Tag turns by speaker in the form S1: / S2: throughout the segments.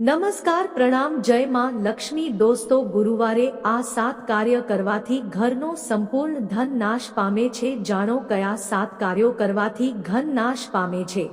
S1: નમસ્કાર, પ્રણામ, જય માં, લક્ષ્મી, દોસ્તો, ગુરુવારે આ સાત કાર્ય કરવાથી ઘરનો સંપૂર્ણ ધન નાશ પામે છે. જાણો કયા સાત કાર્યો કરવાથી ઘન નાશ પામે છે?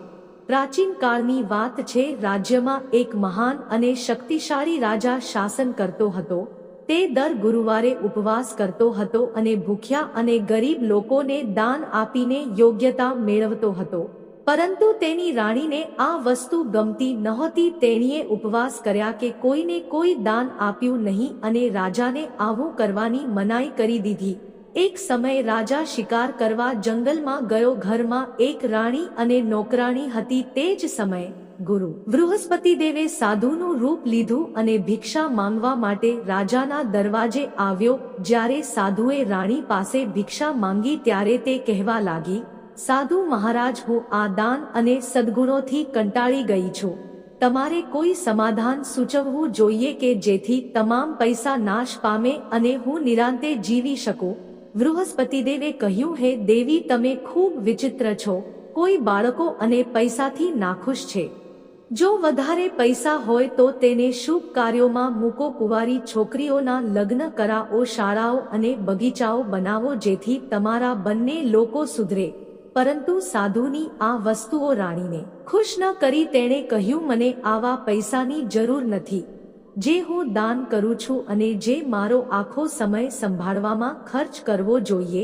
S1: પ્રાચીન કાળની વાત છે, રાજ્યમાં એક મહાન અને શક્તિશાળી રાજા શાસન કરતો હતો. તે દર ગુરુવારે ઉપવાસ કરતો હતો અને ભૂખ્યા અને ગરીબ લોકોને દાન આપીને યોગ્યતા મેળવતો હતો. પરંતુ તેની રાણીને આ વસ્તુ ગમતી નહોતી, તેણીએ ઉપવાસ કર્યા કે કોઈને કોઈ દાન આપ્યું નહીં અને રાજાને આવું કરવાની મનાઈ કરી દીધી. એક સમયે રાજા શિકાર કરવા જંગલમાં ગયો, ઘરમાં એક રાણી અને નોકરાણી હતી તે જ સમયે ગુરુ બૃહસ્પતિ દેવે સાધુનું રૂપ લીધું અને ભિક્ષા માંગવા માટે રાજાના દરવાજે આવ્યો. જ્યારે સાધુએ રાણી પાસે ભિક્ષા માંગી ત્યારે તે કહેવા લાગી સાધુ મહારાજ, હું આ દાન અને સદગુણોથી કંટાળી ગઈ છું. તમારે કોઈ સમાધાન સૂચવવું જોઈએ કે જેથી તમામ પૈસા નાશ પામે અને હું નિરાંતે જીવી શકું? બૃહસ્પતિદેવે કહ્યું, હે દેવી, તમે ખૂબ વિચિત્ર છો. કોઈ બાળકો અને પૈસાથી નાખુશ છે. જો વધારે પૈસા હોય તો તેને શુભ કાર્યોમાં મૂકો. કુંવારી છોકરીઓના લગ્ન કરાવો, શાળાઓ અને બગીચાઓ બનાવો જેથી તમારા બંને લોકો સુધરે. પરંતુ સાધુની આ વસ્તુઓ રાણીને ખુશ ન કરી તેણે કહ્યું, મને આવા પૈસાની જરૂર નથી. જે હું દાન કરું છું અને જે મારો આખો સમય સંભાળવામાં ખર્ચ કરવો જોઈએ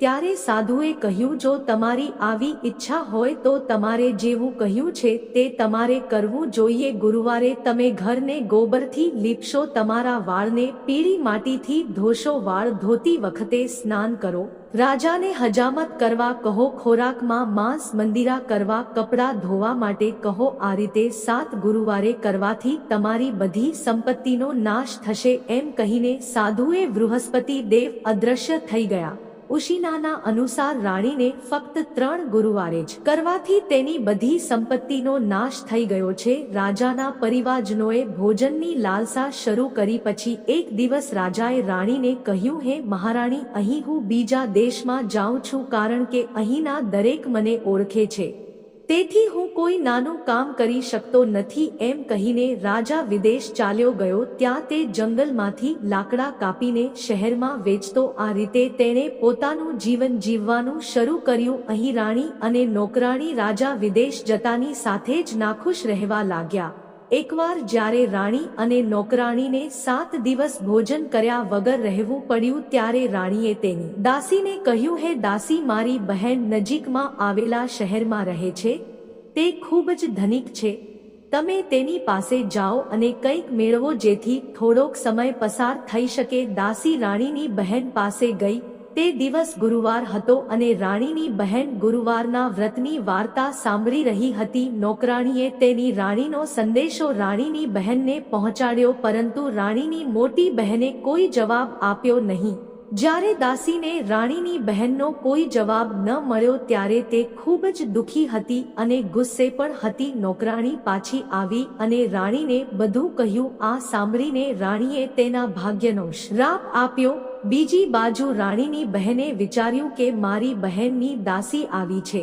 S1: ત્યારે સાધુએ કહ્યું, જો તમારી આવી ઈચ્છા હોય તો તમારે જેવું કહ્યું છે તે તમારે કરવું જોઈએ. ગુરુવારે તમે ઘરને ગોબરથી લીપશો, તમારા વાળને પીળી માટીથી ધોશો. વાળ ધોતી વખતે સ્નાન કરો. રાજાને હજામત કરવા કહો, ખોરાકમાં માંસ મંદિરા કરવા, કપડાં ધોવા માટે કહો. આ રીતે સાત ગુરુવારે કરવાથી તમારી બધી સંપત્તિનો નાશ થશે. એમ કહીને સાધુએ બૃહસ્પતિ દેવ અદ્રશ્ય થઈ ગયા. ઉશીનાના અનુસાર રાણીને ફક્ત ત્રણ ગુરુવારે જ કરવાથી તેની બધી સંપત્તિનો નાશ થઈ ગયો છે. રાજાના પરિવારજનોએ ભોજનની લાલસા શરૂ કરી પછી એક દિવસ રાજાએ રાણીને કહ્યું, હે મહારાણી, અહીં હું બીજા દેશમાં જાઉં છું કારણ કે અહીંના દરેક મને ઓળખે છે. તેથી હું કોઈ નાનું કામ કરી શકતો નથી એમ કહીને રાજા વિદેશ ચાલ્યો ગયો ત્યાં તે જંગલમાંથી લાકડા કાપીને શહેરમાં વેચતો આ રીતે તેણે પોતાનું જીવન જીવવાનું શરૂ કર્યું. અહીં રાણી અને નોકરાણી રાજા વિદેશ જતાની સાથે જ નાખુશ રહેવા લાગ્યા. એકવાર જ્યારે રાણી અને નોકરાણીને સાત દિવસ ભોજન કર્યા વગર રહેવું પડ્યું ત્યારે રાણીએ તેની દાસીને કહ્યું, હે દાસી, મારી બહેન નજીકમાં આવેલા શહેરમાં રહે છે. તે ખૂબ જ ધનિક છે. તમે તેની પાસે જાઓ અને કંઈક મેળવો જેથી થોડોક સમય પસાર થઈ શકે. દાસી રાણીની બહેન પાસે ગઈ તે દિવસ ગુરુવાર હતો અને રાણીની બહેન ગુરુવારના વ્રતની વાર્તા સાંભળી રહી હતી. નોકરાણીએ તેની રાણીનો સંદેશો રાણીની બહેનને પહોંચાડ્યો, પરંતુ રાણીની મોટી બહેને કોઈ જવાબ આપ્યો નહીં. જ્યારે દાસીને રાણીની બહેનનો કોઈ જવાબ ન મળ્યો ત્યારે તે ખૂબ જ દુઃખી હતી અને ગુસ્સે પણ હતી. નોકરાણી પાછી આવી અને રાણીને બધું કહ્યું. આ સાંભળીને રાણીએ તેના ભાગ્યનો શ્રાપ આપ્યો. બીજી બાજુ રાણીની બહેને વિચાર્યું કે મારી બહેનની દાસી આવી છે.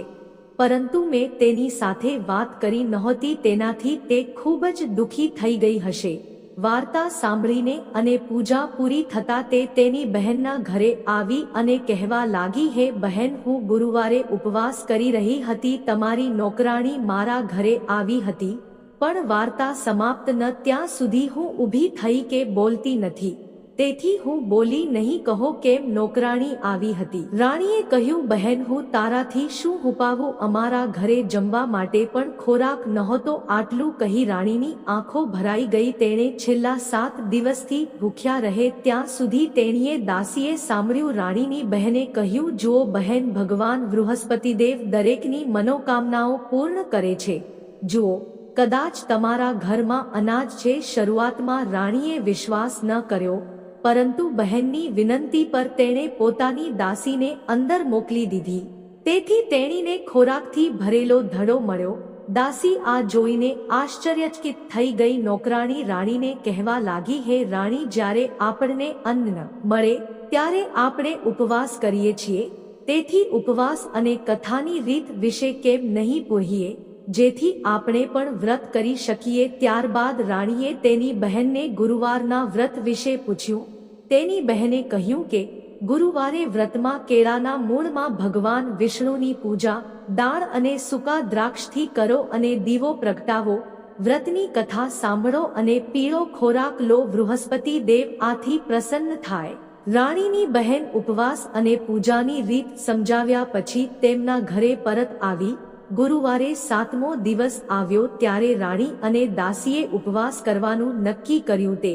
S1: પરંતુ મેં તેની સાથે વાત કરી નહોતી, તેનાથી તે ખૂબ જ દુઃખી થઈ ગઈ હશે. વાર્તા સાંભળીને અને પૂજા પૂરી થતા તે તેની બહેનના ઘરે આવી અને કહેવા લાગી, હે બહેન, હું ગુરુવારે ઉપવાસ કરી રહી હતી, તમારી નોકરાણી મારા ઘરે આવી હતી, પણ વાર્તા સમાપ્ત ન ત્યાં સુધી હું ઊભી થઈ કે બોલતી નથી. તેથી હું બોલી નહીં કહો કેમ નોકરાણી આવી હતી. રાણીએ કહ્યું, બહેન, હું તારાથી શું હુપાવું અમારા ઘરે જમવા માટે પણ ખોરાક નહોતો. આટલું કહી રાણીની આંખો ભરાઈ ગઈ. તેણે છેલ્લા સાત દિવસથી ભૂખ્યા રહે ત્યાં સુધી તેણીએ દાસીએ સાંભળ્યું. રાણીની બહેને કહ્યું, જુઓ બહેન, ભગવાન બૃહસ્પતિદેવ દરેકની મનોકામનાઓ પૂર્ણ કરે છે. જુઓ, કદાચ તમારા ઘરમાં અનાજ છે. શરૂઆતમાં રાણીએ વિશ્વાસ ન કર્યો. પરંતુ બહેનની વિનંતી પર તેણે પોતાની દાસીને અંદર મોકલી દીધી. તેથી તેણીને ખોરાકથી ભરેલો ધડો મળ્યો. દાસી આ જોઈને આશ્ચર્યચકિત થઈ ગઈ નોકરાણી રાણીને કહેવા લાગી, હે રાણી, જ્યારે આપણને અન્ન મળે, ત્યારે આપણે ઉપવાસ કરીએ છીએ. તેથી ઉપવાસ અને કથાની રીત વિશે કેમ નહીં પૂહીએ જેથી આપણે પણ વ્રત કરી શકીએ. ત્યારબાદ રાણીએ તેની બહેનને ગુરુવારના વ્રત વિશે પૂછ્યું. તેની બહેને કહ્યું કે, ગુરુવારે વ્રતમાં કેળાના મૂળમાં ભગવાન વિષ્ણુની પૂજા, દાળ અને સૂકા દ્રાક્ષથી કરો અને દીવો પ્રગટાવો. વ્રતની કથા સાંભળો અને પીળો ખોરાક લો. બૃહસ્પતિ દેવ આથી પ્રસન્ન થાય. રાણીની બહેન ઉપવાસ અને પૂજાની રીત સમજાવ્યા પછી તેમના ઘરે પરત આવી. ગુરુવારે સાતમો દિવસ આવ્યો ત્યારે રાણી અને દાસીએ ઉપવાસ કરવાનું નક્કી કર્યું તે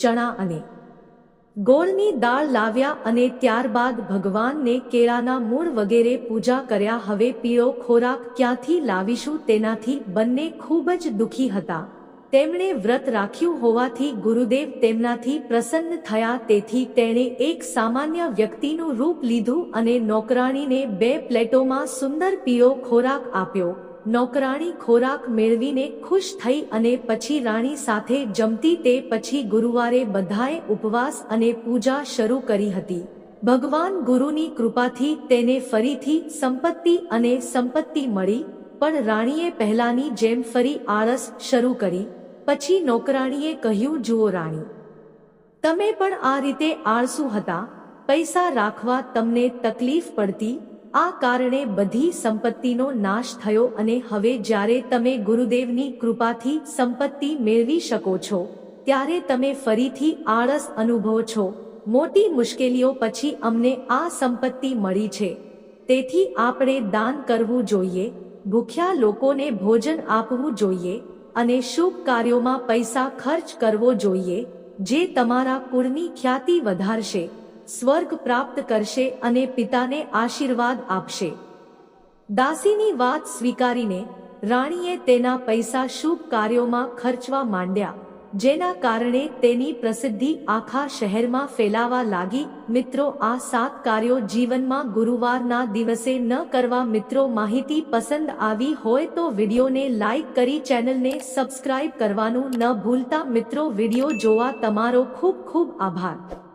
S1: ચણા અને ગોળની દાળ લાવ્યા અને ત્યારબાદ ભગવાનને કેળાના મૂળ વગેરે પૂજા કર્યા. હવે પીળો ખોરાક ક્યાંથી લાવીશું તેનાથી બંને ખૂબ જ દુઃખી હતા. તેમણે વ્રત રાખ્યું હોવાથી ગુરુદેવ તેમનાથી પ્રસન્ન થયા, તેથી તેણે એક સામાન્ય વ્યક્તિનું રૂપ લીધું અને નોકરાણીને બે પ્લેટોમાં સુંદર પીળો ખોરાક આપ્યો. નોકરાણી ખોરાક મેળવીને ખુશ થઈ અને પછી રાણી સાથે જમતી તે પછી ગુરુવારે બધાએ ઉપવાસ અને પૂજા શરૂ કરી હતી. ભગવાન ગુરુની કૃપાથી તેને ફરીથી સંપત્તિ અને સંપત્તિ મળી, પણ રાણીએ પહેલાની જેમ ફરી આળસ શરૂ કરી. પછી નોકરાણીએ કહ્યું, જુઓ રાણી, તમે પણ આ રીતે આળસુ હતા, પૈસા રાખવા તમને તકલીફ પડતી, આ કારણે બધી સંપત્તિનો નાશ થયો અને હવે જ્યારે તમે ગુરુદેવની કૃપાથી સંપત્તિ મેળવી શકો છો, ત્યારે તમે ફરીથી આળસ અનુભવો છો. મોટી મુશ્કેલીઓ પછી અમને આ સંપત્તિ મળી છે. તેથી આપણે દાન કરવું જોઈએ, ભૂખ્યા લોકોને ભોજન આપવું જોઈએ અને શુભ કાર્યોમાં પૈસા ખર્ચ કરવો જોઈએ, જે તમારા કુળની ખ્યાતિ વધારશે, સ્વર્ગ પ્રાપ્ત કરશે અને પિતાને આશીર્વાદ આપશે. દાસીની વાત સ્વીકારીને રાણીએ તેના પૈસા શુભ કાર્યોમાં ખર્ચવા માંડ્યા. જેના કારણે તેની પ્રસિદ્ધિ આખા શહેરમાં ફેલાવા લાગી. મિત્રો, આ સાત કાર્યો જીવનમાં ગુરુવારના દિવસે ન કરવા મિત્રો માહિતી પસંદ આવી હોય તો વિડીયોને લાઇક કરી ચેનલને સબસ્ક્રાઇબ કરવાનું ન ભૂલતા. મિત્રો, વીડિયો જોવા તમારો ખૂબ ખૂબ આભાર.